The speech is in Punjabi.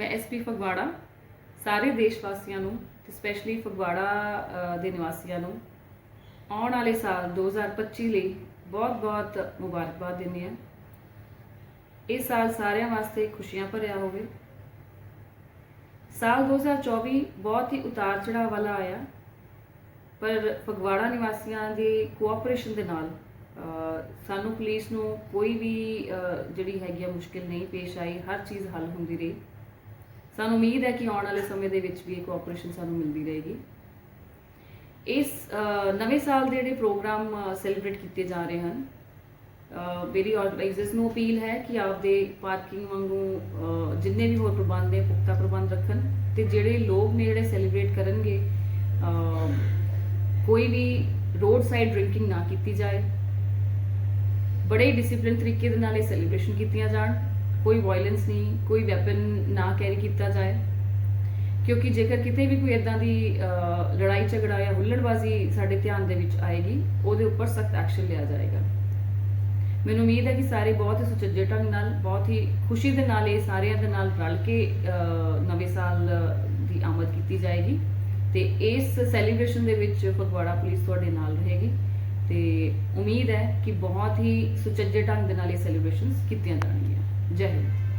ਮੈਂ ਐਸਪੀ ਫਗਵਾੜਾ, ਸਾਰੇ ਦੇਸ਼ ਵਾਸੀਆਂ ਨੂੰ ਤੇ ਸਪੈਸ਼ਲੀ ਫਗਵਾੜਾ ਦੇ ਨਿਵਾਸੀਆਂ ਨੂੰ ਆਉਣ ਵਾਲੇ ਸਾਲ 2025 ਲਈ ਬਹੁਤ-ਬਹੁਤ ਮੁਬਾਰਕਬਾਦ ਦਿੰਦੀ ਹਾਂ। ਇਹ ਸਾਲ ਸਾਰਿਆਂ ਵਾਸਤੇ ਖੁਸ਼ੀਆਂ ਭਰਿਆ ਹੋਵੇ। ਸਾਲ 2024 ਬਹੁਤ ਹੀ ਉਤਾਰ ਚੜਾਅ ਵਾਲਾ ਆਇਆ, ਪਰ ਫਗਵਾੜਾ ਨਿਵਾਸੀਆਂ ਦੀ ਕੋਆਪਰੇਸ਼ਨ ਦੇ ਨਾਲ ਸਾਨੂੰ ਪੁਲਿਸ ਨੂੰ ਕੋਈ ਵੀ ਜਿਹੜੀ ਹੈਗੀ ਆ ਮੁਸ਼ਕਿਲ ਨਹੀਂ ਪੇਸ਼ ਆਈ, ਹਰ ਚੀਜ਼ ਹੱਲ ਹੁੰਦੀ ਰਹੀ। ਸਾਨੂੰ ਉਮੀਦ ਹੈ ਕਿ ਆਉਣ ਵਾਲੇ ਸਮੇਂ ਦੇ ਵਿੱਚ ਵੀ ਇਹ ਕੋਆਪਰੇਸ਼ਨ ਸਾਨੂੰ ਮਿਲਦੀ ਰਹੇਗੀ। ਇਸ ਨਵੇਂ ਸਾਲ ਦੇ ਜਿਹੜੇ ਪ੍ਰੋਗਰਾਮ ਸੈਲੀਬ੍ਰੇਟ ਕੀਤੇ ਜਾ ਰਹੇ ਹਨ ਮੇਰੀ ਆਰਗੇਨਾਈਜ਼ਰਸ ਨੂੰ ਅਪੀਲ ਹੈ ਕਿ ਆਪਦੇ ਪਾਰਕਿੰਗ ਵਾਂਗੂ ਜਿੰਨੇ ਵੀ ਹੋਰ ਪ੍ਰਬੰਧ ਨੇ, ਪੁਖਤਾ ਪ੍ਰਬੰਧ ਰੱਖਣ ਤੇ ਜਿਹੜੇ ਲੋਕ ਨੇ ਜਿਹੜੇ ਸੈਲੀਬ੍ਰੇਟ ਕਰਨਗੇ ਕੋਈ ਵੀ ਰੋਡ ਸਾਈਡ ਡਰਿੰਕਿੰਗ ਨਾ ਕੀਤੀ ਜਾਏ। ਬੜੇ ਡਿਸਪਲਿਨ ਤਰੀਕੇ ਦੇ ਨਾਲ ਇਹ ਸੈਲੀਬ੍ਰੇਸ਼ਨ ਕੀਤੀਆਂ ਜਾਣ। ਕੋਈ ਵਾਇਲੈਂਸ ਨਹੀਂ, ਕੋਈ ਵੈਪਨ ਨਾ ਕੈਰੀ ਕੀਤਾ ਜਾਏ। ਕਿਉਂਕਿ ਜੇਕਰ ਕਿਤੇ ਵੀ ਕੋਈ ਇਦਾਂ ਦੀ ਲੜਾਈ ਝਗੜਾ ਜਾਂ ਹੁੱਲੜਬਾਜ਼ੀ ਸਾਡੇ ਧਿਆਨ ਦੇ ਵਿੱਚ ਆਏਗੀ, ਉਹਦੇ ਉੱਪਰ ਸਖਤ ਐਕਸ਼ਨ ਲਿਆ ਜਾਏਗਾ। ਮੈਨੂੰ ਉਮੀਦ ਹੈ ਕਿ ਸਾਰੇ ਬਹੁਤ ਹੀ ਸੁਚੱਜੇ ਢੰਗ ਨਾਲ, ਬਹੁਤ ਹੀ ਖੁਸ਼ੀ ਦੇ ਨਾਲ, ਇਹ ਸਾਰਿਆਂ ਦੇ ਨਾਲ ਰਲ ਕੇ ਨਵੇਂ ਸਾਲ ਦੀ ਆਮਦ ਕੀਤੀ ਜਾਏਗੀ। ਤੇ ਇਸ ਸੈਲੀਬ੍ਰੇਸ਼ਨ ਦੇ ਵਿੱਚ ਫਗਵਾੜਾ ਪੁਲਿਸ ਤੁਹਾਡੇ ਨਾਲ ਰਹੇਗੀ। ਤੇ ਉਮੀਦ ਹੈ ਕਿ ਬਹੁਤ ਹੀ ਸੁਚੱਜੇ ਢੰਗ ਦੇ ਨਾਲ ਇਹ ਸੈਲੀਬ੍ਰੇਸ਼ਨਸ ਕੀਤੀਆਂ ਜਾਣਗੀਆਂ। 敬畏。